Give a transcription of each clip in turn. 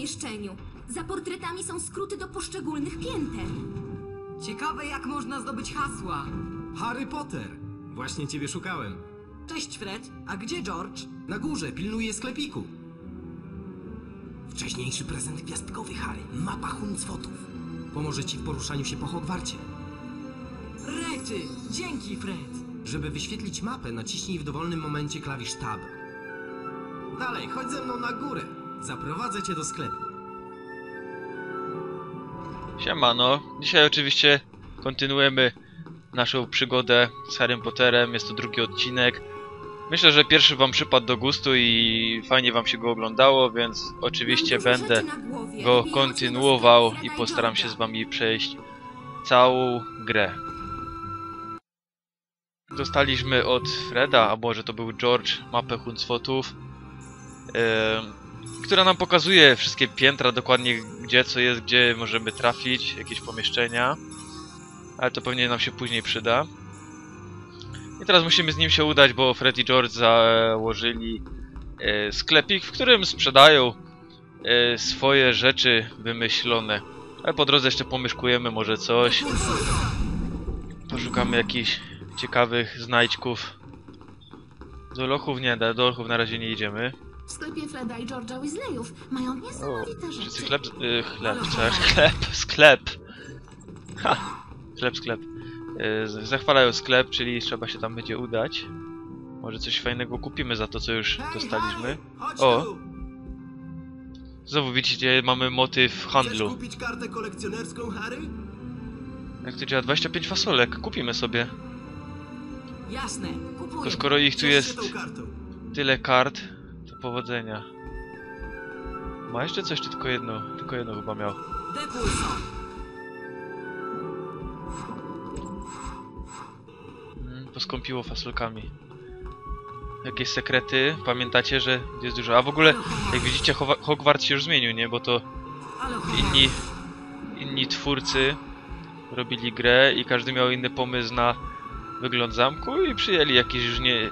pomieszczeniu. Za portretami są skróty do poszczególnych pięter. Ciekawe, jak można zdobyć hasła. Harry Potter! Właśnie ciebie szukałem. Cześć, Fred. A gdzie George? Na górze pilnuje sklepiku. Wcześniejszy prezent gwiazdkowy, Harry. Mapa Huncwotów. Pomoże ci w poruszaniu się po Hogwarcie. Rety! Dzięki, Fred. Żeby wyświetlić mapę, naciśnij w dowolnym momencie klawisz Tab. Dalej, chodź ze mną na górę. Zaprowadzę cię do sklepu. Siemano. Dzisiaj oczywiście kontynuujemy naszą przygodę z Harrym Potterem. Jest to drugi odcinek. Myślę, że pierwszy wam przypadł do gustu i fajnie wam się go oglądało, więc oczywiście będę go kontynuował i postaram się z wami przejść całą grę. Dostaliśmy od Freda, a może to był George, mapę Huncwotów, em, która nam pokazuje wszystkie piętra, dokładnie gdzie co jest, gdzie możemy trafić, jakieś pomieszczenia. Ale to pewnie nam się później przyda. I teraz musimy z nim się udać, bo Fred i George założyli e, sklepik, w którym sprzedają e, swoje rzeczy wymyślone. Ale po drodze jeszcze pomieszkujemy może coś. Poszukamy jakichś ciekawych znajdźków. Do lochów nie, do lochów na razie nie idziemy. W sklepie Freda i George'a Weasleyów mają niesamowite wszyscy rzeczy. chleb, y, chleb, co? Sklep, sklep. Ha, sklep, sklep. Y, z- zachwalają sklep, czyli trzeba się tam będzie udać. Może coś fajnego kupimy za to, co już dostaliśmy. O. tu! Znowu widzicie, mamy motyw Chcesz handlu. kupić kartę kolekcjonerską, Harry? Jak to działa? 25 fasolek, kupimy sobie. Jasne, kupuję. To skoro ich tu Ciesz się jest tą kartą. tyle kart, powodzenia. Ma jeszcze coś, czy tylko jedno? Tylko jedno chyba miał. Mm, Poskąpiło fasolkami. Jakieś sekrety? Pamiętacie, że jest dużo. A w ogóle, jak widzicie, Hogwarts się już zmienił, nie? Bo to inni, inni twórcy robili grę i każdy miał inny pomysł na wygląd zamku i przyjęli jakiś już nie...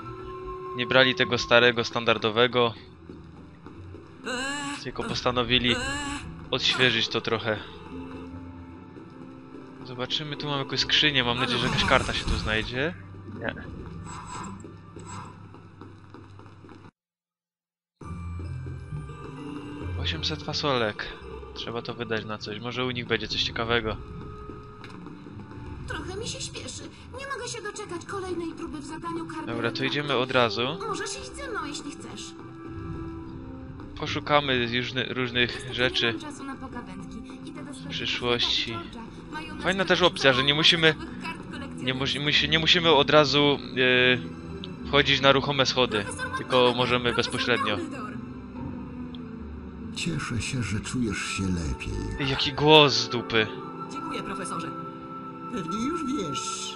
Nie brali tego starego, standardowego, tylko postanowili odświeżyć to trochę. Zobaczymy, tu mamy jakąś skrzynię, mam nadzieję, że jakaś karta się tu znajdzie. Nie. Osiemset fasolek. Trzeba to wydać na coś. Może u nich będzie coś ciekawego. Mi się śpieszy. Nie mogę się doczekać kolejnej próby w zadaniu karty. Dobra, to idziemy od razu. Możesz iść ze mną, jeśli chcesz. Poszukamy różny, różnych rzeczy. nie mam czasu na pogawędki. Idę do sklepu przyszłości. Fajna też opcja, że nie musimy- Nie, musi, nie musimy od razu e, wchodzić na ruchome schody, Profesor tylko możemy bezpośrednio. Cieszę się, że czujesz się lepiej. Ej, Jaki głos z dupy. Dziękuję, profesorze. Pewnie już wiesz.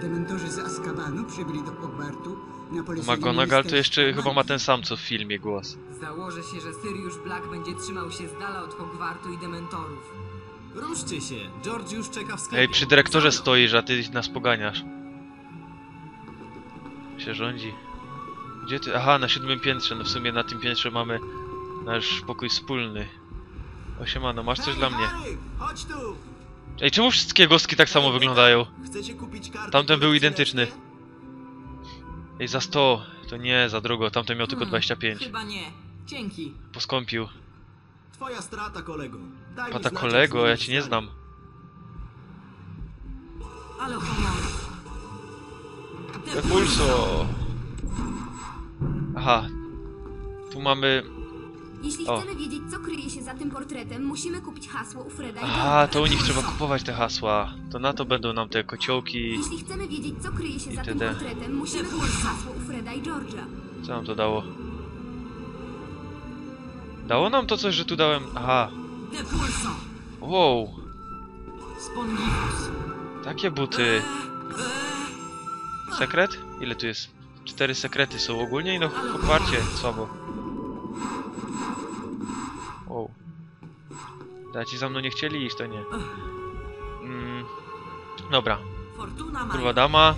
Dementorzy z Azkabanu przybyli do Hogwartu na polecenie McGonagall to jeszcze chyba ma ten sam co w filmie głos. Założę się, że Sirius Black będzie trzymał się z dala od Hogwartu i Dementorów. Ruszcie się, George już czeka w sklepie. Ej, przy dyrektorze stoisz, a ty nas poganiasz. Się rządzi. Gdzie ty? Aha, na siódmym piętrze. No w sumie na tym piętrze mamy nasz pokój wspólny. Osiemano, masz coś dla mnie. Harry, chodź tu! Ej, czemu wszystkie gostki tak samo wyglądają? Chcecie kupić kartę Tamten był identyczny. Ej, za 100. To nie, za drogo. Tamten miał tylko Hmm, 25. Chyba nie. Dzięki. Poskąpił. Twoja strata, kolego. Daj mi Pata znać, kolego, ja cię nie znam. Ale! Aha. Tu mamy... Jeśli O. chcemy wiedzieć, co kryje się za tym portretem, musimy kupić hasło u Freda i Aha, George'a. to u nich trzeba kupować te hasła. To na to będą nam te kociołki. Jeśli chcemy wiedzieć, co kryje się za tym Itd. portretem, musimy kupić hasło u Freda i George'a. Co nam to dało? Dało nam to coś, że tu dałem... Aha. Depulso. Wow. Spongibus. Takie buty. Sekret? Ile tu jest? Cztery sekrety są ogólnie i no w Hogwarcie słabo. Da ci za mną nie chcieli iść, to nie. Mm, dobra. Kurwa dama.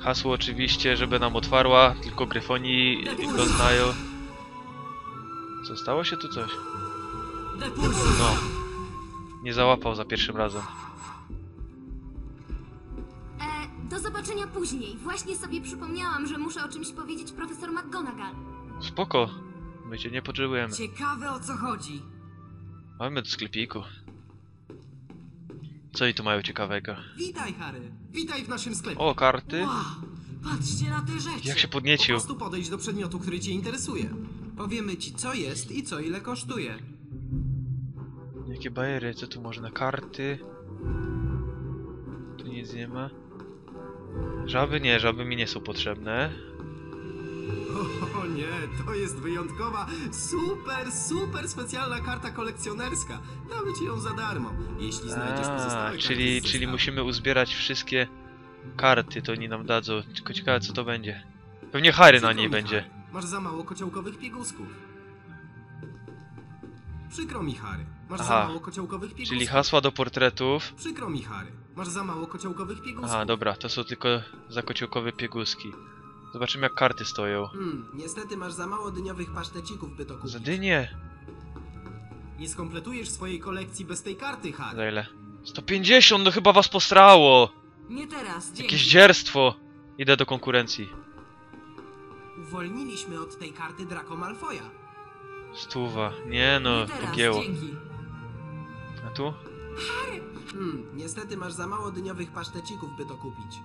Hasło oczywiście, żeby nam otwarła, tylko Gryfoni go znają. Co, stało się tu coś? No. Nie załapał za pierwszym razem. E, do zobaczenia później. Właśnie sobie przypomniałam, że muszę o czymś powiedzieć profesor McGonagall. Spoko. My cię nie potrzebujemy. Ciekawe o co chodzi. Mamy do sklepiku. Co oni tu mają ciekawego? Witaj, Harry. Witaj w naszym sklepie. O, karty. Wow, patrzcie na te rzeczy. Jak się Po podniecił. prostu podejdź do przedmiotu, który cię interesuje. Powiemy ci co jest i co ile kosztuje. Jakie bajery, co tu można? Karty. Tu nic nie ma. Żaby nie, żaby mi nie są potrzebne. O, o nie, to jest wyjątkowa, super, super specjalna karta kolekcjonerska. Damy ci ją za darmo, jeśli znajdziesz A, pozostałe karty czyli, z czyli zestawu. musimy uzbierać wszystkie karty, to oni nam dadzą. Tylko ciekawe co to będzie. Pewnie Harry na Przykro niej mi, będzie. Harry, Masz za mało kociołkowych piegusków. Przykro mi, Harry. Masz Aha, za mało kociołkowych piegusków. Czyli hasła do portretów. Przykro mi, Harry. Masz za mało kociołkowych piegusków. Aha, dobra, to są tylko zakociołkowe pieguski. Zobaczymy jak karty stoją. Hmm, niestety masz za mało dyniowych pasztecików, by to kupić. Za dynię! Nie skompletujesz swojej kolekcji bez tej karty, Harry. Za ile? 150, no chyba was posrało! Nie teraz, dzięki. Jakieś dzierstwo! Idę do konkurencji. Uwolniliśmy od tej karty Draco Malfoya. Stuwa. Nie no, Nie teraz, pogięło. dzięki. A tu? Hmm, niestety masz za mało dyniowych pasztecików, by to kupić.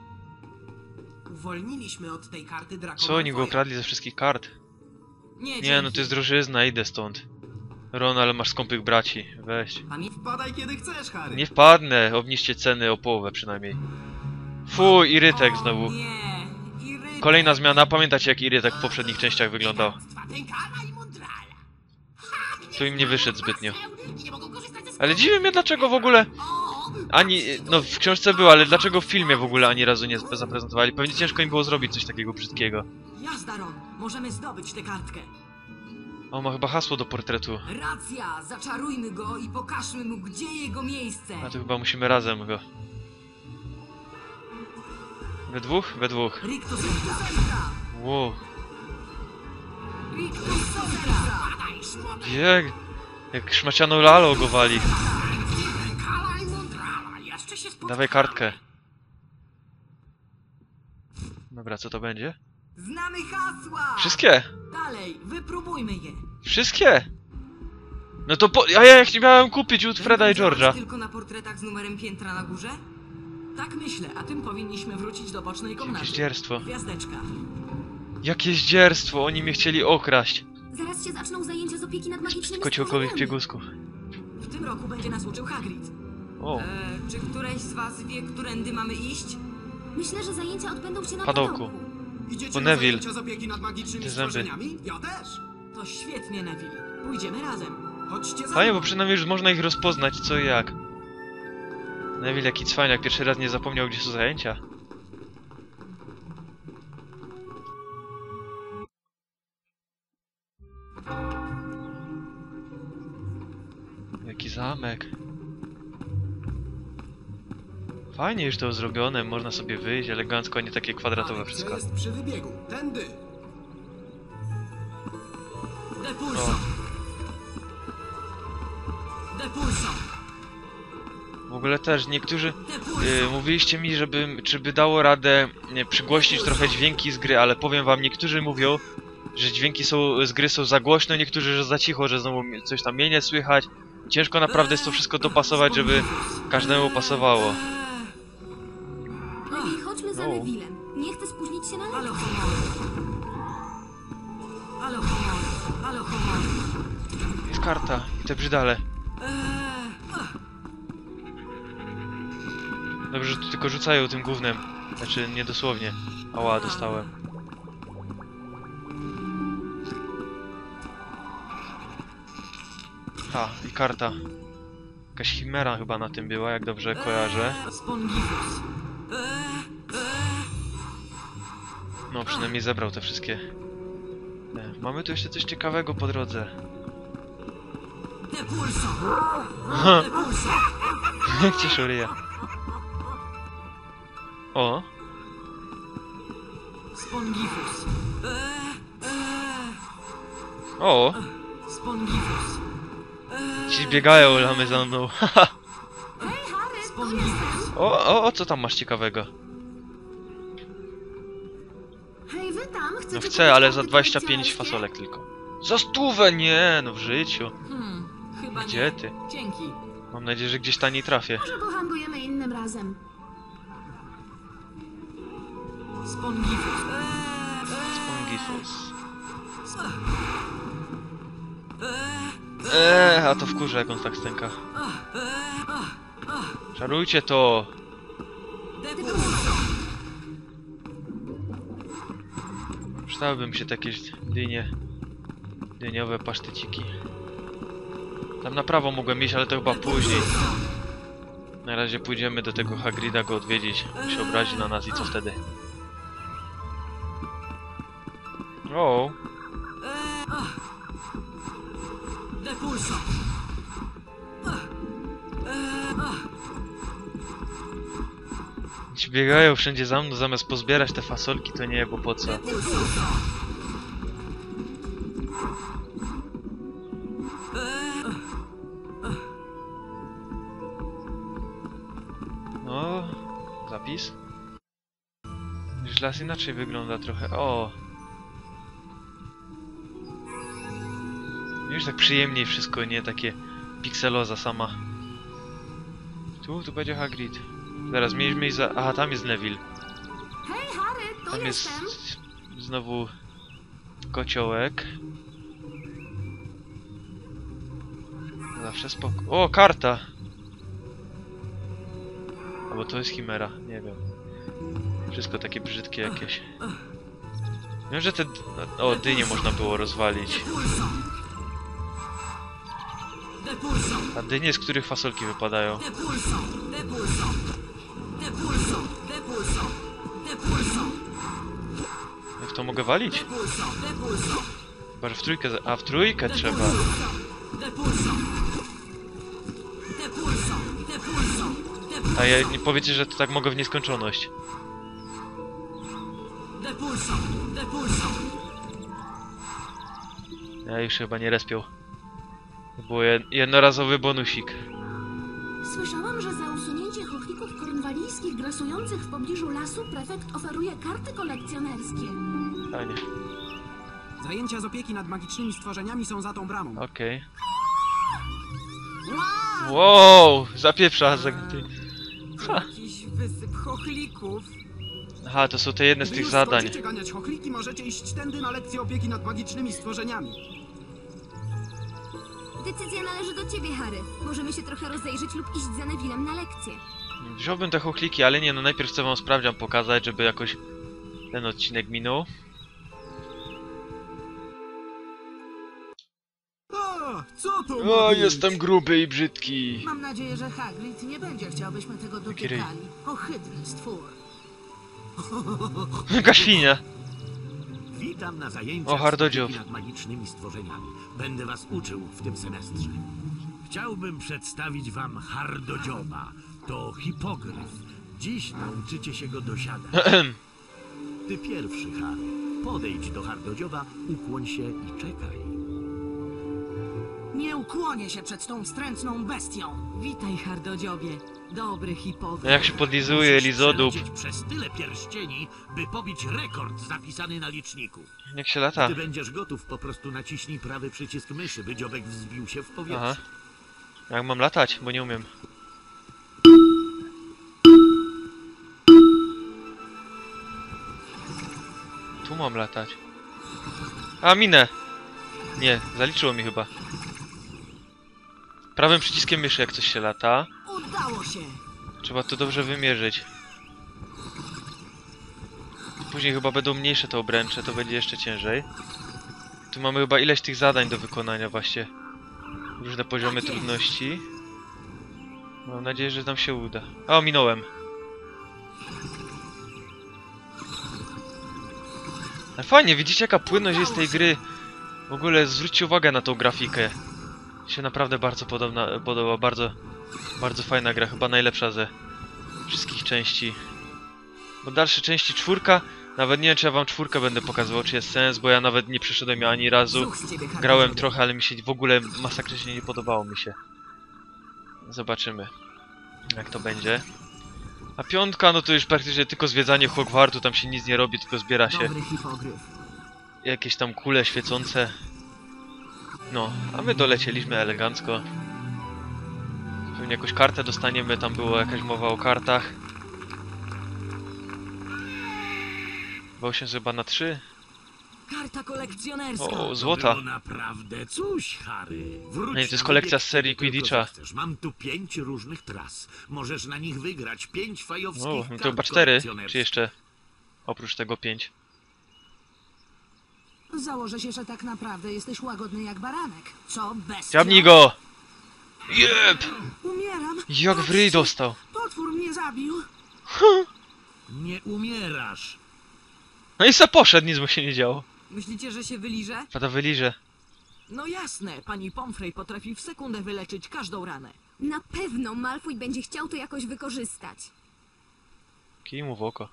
Uwolniliśmy od tej karty Draco Co, oni go Malfoya. okradli ze wszystkich kart? Nie, Nie no, dzięki. to jest drożyzna, idę stąd. Ron, ale masz skąpych braci. Weź. Pamię- Wpadaj kiedy chcesz, Harry. Nie wpadnę, obniżcie ceny o połowę przynajmniej. Fuj, Irytek O, znowu. Nie, Irytek. Kolejna zmiana, pamiętacie jak Irytek w poprzednich częściach wyglądał? Tu im nie wyszedł zbytnio. Ale dziwi mnie dlaczego w ogóle... Ani... no w książce był, ale dlaczego w filmie w ogóle ani razu nie zaprezentowali? Pewnie ciężko im było zrobić coś takiego brzydkiego. Jazda, Ron. Możemy zdobyć tę kartkę. O, ma chyba hasło do portretu. Racja, zaczarujmy go i pokażmy mu, gdzie jego miejsce. A to chyba musimy razem go. We dwóch? We dwóch. Rictus. Wow. Rictus. Jak... Jak szmacianą lalą go wali. Dawaj kartkę. Dobra, co to będzie? Znamy hasła. Wszystkie! Dalej, wypróbujmy je. Wszystkie! No to po... A ja jak nie miałem kupić od Freda i George'a. tylko na portretach z numerem piętra na górze? Tak myślę, a tym powinniśmy wrócić do bocznej komnaty. Jakieś dzierstwo. Gwiazdeczka. Jakie zdzierstwo, oni mnie chcieli okraść. Zaraz się zaczną zajęcia z opieki nad magicznymi Kociołkowych piegusków. W tym roku będzie nas uczył Hagrid. O, E, czy któreś z was wie, którędy mamy iść? Myślę, że zajęcia odbędą się na Padołku. padołku. Idziecie Bo na Neville. zajęcia z opieki nad magicznymi Te zęby. stworzeniami? Ja też. To świetnie, Neville. Pójdziemy razem. Chodźcie za fajnie, mną. bo przynajmniej już można ich rozpoznać co i jak. Neville jaki cwaniak, pierwszy raz nie zapomniał gdzie są zajęcia. Jaki zamek. Fajnie już to zrobione, można sobie wyjść elegancko, a nie takie kwadratowe wszystko. jest przy wybiegu? Tędy. Depulso! Depulso! W ogóle też niektórzy! Yy, mówiliście mi, żeby, czy by dało radę nie, przygłośnić trochę dźwięki z gry, ale powiem wam, niektórzy mówią, że dźwięki są, z gry są za głośno, niektórzy, że za cicho, że znowu coś tam mnie nie słychać. Ciężko naprawdę jest to wszystko dopasować, żeby każdemu pasowało. Nie chcę spóźnić się na honor! Halo, honor! Halo, honor! Jest karta i te brzydale. Eee, Dobrze, że tu tylko rzucają tym gównem. Znaczy, nie dosłownie. Ała, dostałem. Ha, i karta. Jakaś chimera chyba na tym była, jak dobrze kojarzę. eee, No, przynajmniej zebrał te wszystkie. E, Mamy tu jeszcze coś ciekawego po drodze. Jak cię szuryja. O, Spongifus. Eee, eee, O, Spongifus. ci biegają lamy za mną. o, o, o, co tam masz ciekawego? No chcę, ale za 25 kolekcjonerskie? fasolek tylko. Za stówę? Nie, no w życiu. Hmm, chyba Gdzie nie. ty? Dzięki. Mam nadzieję, że gdzieś taniej trafię. Może pohandlujemy innym razem. Spongifus. Eee, eee, Spongifus. eee, Eee, a to wkurza jak on tak stęka. Czarujcie to! Depulso. Przydałyby się takie dynie. Dyniowe paszteciki. Tam na prawo mogłem iść, ale to chyba później. Na razie pójdziemy do tego Hagrida go odwiedzić. Się obrazi na nas i co wtedy? O, biegają wszędzie za mną, zamiast pozbierać te fasolki, to nie, bo po co? Depulso. Eee, ach. O, zapis? Już las inaczej wygląda trochę. O! Już tak przyjemniej wszystko, nie takie pikseloza sama. Tu, tu będzie Hagrid. Zaraz, mieliśmy iść za... Aha, tam jest Neville. Hej, Harry, tu Tam jest jestem. znowu kociołek. Zawsze spoko. O, karta! Albo to jest chimera, nie wiem. Wszystko takie brzydkie jakieś. Wiem, że te... d- O, dynie można było rozwalić. Depulso. Depulso. A dynie, z których fasolki wypadają. Depulso. Depulso. Depulso. Mogę walić? Chyba, w trójkę... A, w trójkę trzeba. A ja nie powiecie, że to tak mogę w nieskończoność. Ja już chyba nie respią. To był jed- jednorazowy bonusik. Słyszałam, że za usunięcie chochlików kornwalijskich grasujących w pobliżu lasu prefekt oferuje karty kolekcjonerskie. Fajnie. Zajęcia z opieki nad magicznymi stworzeniami są za tą bramą. Okej. Wow! Zapieprza za ty. Jakiś wysyp chochlików. Aha, to są te jedne z Gdy tych już zadań. skończycie ganiać chochliki, możecie iść tędy na lekcję opieki nad magicznymi stworzeniami. Decyzja należy do ciebie, Harry. Możemy się trochę rozejrzeć lub iść za Nevillem na lekcję. Wziąłbym te chochliki, ale nie, no najpierw chcę wam sprawdzian pokazać, żeby jakoś ten odcinek minął. Co to O, być? jestem gruby i brzydki. Mam nadzieję, że Hagrid nie będzie chciał, byśmy tego dotykali. Ohydny stwór. Jaka świnia. Witam na zajęciach O, z nad magicznymi stworzeniami. Będę was uczył w tym semestrze. Chciałbym przedstawić wam hardodzioba. To hipogryf. Dziś nauczycie się go dosiadać. Ty pierwszy, Harry. Podejdź do hardodzioba, ukłoń się i czekaj. Nie ukłonię się przed tą wstrętną bestią. Witaj, hardodziobie. Dobry hipokryt. No jak się podlizuje Musisz przelecieć przez tyle pierścieni, by pobić rekord zapisany na liczniku. Jak się lata. Gdy będziesz gotów, po prostu naciśnij prawy przycisk myszy, by dziobek wzbił się w powietrze. Aha. Jak mam latać, bo nie umiem. Tu mam latać. A, minę! Nie, zaliczyło mi chyba. Prawym przyciskiem myszy jak coś się lata. Udało się. Trzeba to dobrze wymierzyć. Później chyba będą mniejsze te obręcze, to będzie jeszcze ciężej. Tu mamy chyba ileś tych zadań do wykonania właśnie. Różne poziomy Tak trudności. Mam nadzieję, że nam się uda. O, minąłem. Ale fajnie, widzicie jaka płynność jest tej gry. W ogóle zwróćcie uwagę na tą grafikę. Mi się naprawdę bardzo podobna, podoba, bardzo, bardzo fajna gra, chyba najlepsza ze wszystkich części. Bo dalsze części czwórka Nawet nie wiem, czy ja wam czwórkę będę pokazywał, czy jest sens, bo ja nawet nie przeszedłem ją ani razu. Grałem trochę, ale mi się w ogóle masakrycznie nie podobało mi się. Zobaczymy, jak to będzie. A piątka, no to już praktycznie tylko zwiedzanie Hogwartu, tam się nic nie robi, tylko zbiera się jakieś tam kule świecące. No, a my dolecieliśmy elegancko. Pewnie jakąś kartę dostaniemy, tam była jakaś mowa o kartach. Bało się chyba na trzy. Karta kolekcjonerska. O, złota. Naprawdę coś, Harry. Wróć Nie, to jest kolekcja z serii Quidditcha. Mam tu pięć różnych tras. Możesz na nich wygrać pięć fajowskich O, to chyba cztery, czy jeszcze oprócz tego pięć. Założę się, że tak naprawdę jesteś łagodny jak baranek. Co, bestia? Dziabnij go! Jeb! Umieram. Jak w ryj dostał. Potwór mnie zabił. Nie umierasz. No i se poszedł, nic mu się nie działo. Myślicie, że się wyliże? Pada wyliże. No jasne, pani Pomfrey potrafi w sekundę wyleczyć każdą ranę. Na pewno Malfoy będzie chciał to jakoś wykorzystać. Kij mu w oko.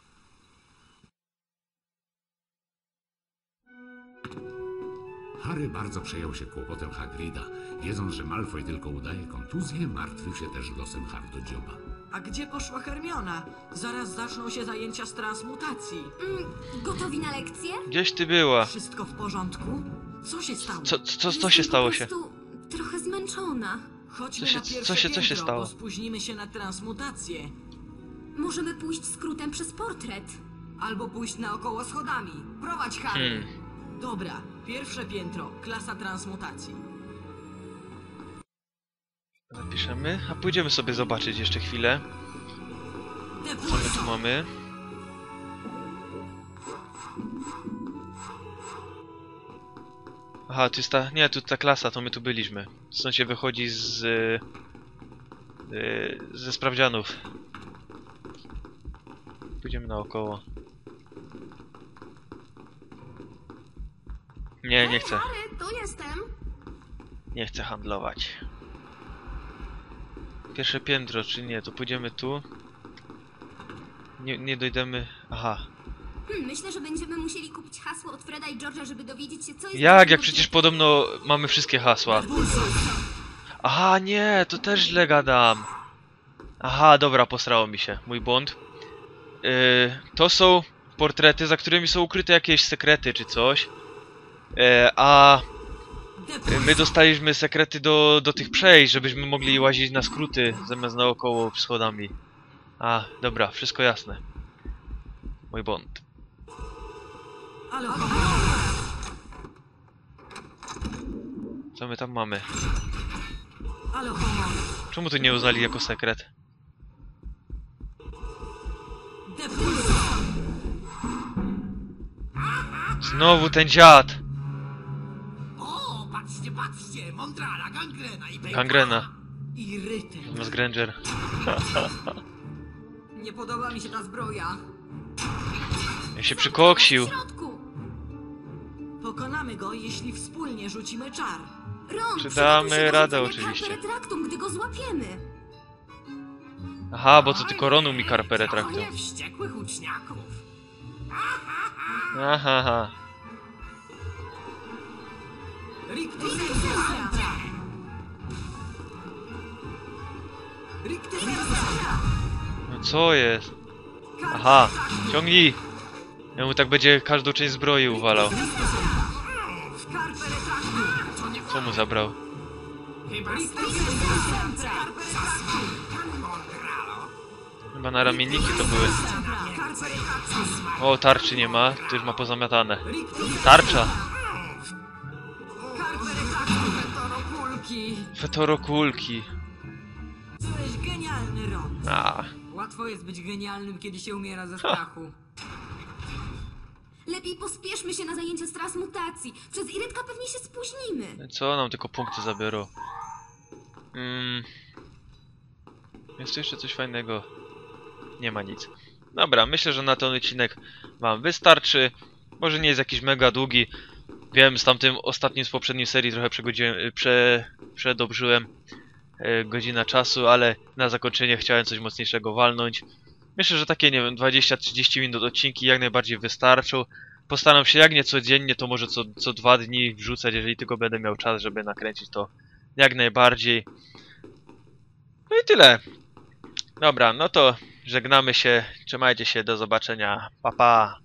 Harry bardzo przejął się kłopotem Hagrida. Wiedząc, że Malfoy tylko udaje kontuzję, martwił się też losem Hardodzioba. A gdzie poszła Hermiona? Zaraz zaczną się zajęcia z transmutacji. Mm, gotowi na lekcję? Gdzieś ty była. Wszystko w porządku? Co się stało? Co, co, co się stało się? Prostu trochę zmęczona. Chodźmy Co się- na pierwsze co się- co się piętro, stało? bo spóźnimy się na transmutację. Możemy pójść skrótem przez portret. Albo pójść naokoło schodami. Prowadź, Harry. Hmm. Dobra, pierwsze piętro, klasa transmutacji. Zapiszemy, a pójdziemy sobie zobaczyć jeszcze chwilę. Co my tu mamy? Aha, tu jest ta... Nie, tu ta klasa, to my tu byliśmy. Stąd się wychodzi z... y, ze sprawdzianów. Pójdziemy naokoło. Nie, nie chcę. Tu jestem. Nie chcę handlować. Pierwsze piętro, czy nie? To pójdziemy tu. Nie, nie dojdziemy... Aha. Hmm, myślę, że będziemy musieli kupić hasło od Freda i George'a, żeby dowiedzieć się, co jest... Jak? Jak przecież podobno mamy wszystkie hasła. Aha, nie, to też źle gadam. Aha, dobra, posrało mi się. Mój błąd. Yy, to są portrety, za którymi są ukryte jakieś sekrety czy coś. Yy, a my dostaliśmy sekrety do, do tych przejść, żebyśmy mogli łazić na skróty zamiast naokoło schodami. A, dobra, wszystko jasne. Mój błąd. Co my tam mamy? Czemu to nie uznali jako sekret? Znowu ten dziad! Patrzcie! Mondrala, gangrena i bejka. Gangrena. Irytem. Zamiast Granger. Nie podoba mi się ta zbroja. Ja się przykoksił. W środku. Pokonamy go, jeśli wspólnie rzucimy czar. Ron, Czy damy się radę oczywiście. Carpe Retractum, gdy go złapiemy. Aha, bo to tylko Ronu mi traktują. Zachowanie wściekłych uczniaków. Aha, aha. No co jest? Aha, ciągnij! Ja mu tak będzie każdą część zbroi uwalał. Co mu zabrał? Chyba na ramienniki to były. O, tarczy nie ma, to już ma pozamiatane. Tarcza! Kulki. Fetorokulki. Byłeś genialny, Ron. A, Łatwo jest być genialnym, kiedy się umiera ze strachu. Lepiej pospieszmy się na zajęcia z transmutacji. Przez Irytka pewnie się spóźnimy. co nam tylko punkty zabiorą? Mm. Jest tu jeszcze coś fajnego? Nie ma nic. Dobra, myślę, że na ten odcinek wam wystarczy. Może nie jest jakiś mega długi. Wiem, z tamtym ostatnim z poprzedniej serii trochę y, prze, przedobrzyłem e, godzina czasu, ale na zakończenie chciałem coś mocniejszego walnąć. Myślę, że takie, nie wiem, 20-30 minut odcinki jak najbardziej wystarczą. Postaram się jak nie codziennie, to może co, co dwa dni wrzucać, jeżeli tylko będę miał czas, żeby nakręcić to jak najbardziej. No i tyle. Dobra, no to żegnamy się. Trzymajcie się, do zobaczenia. Pa pa.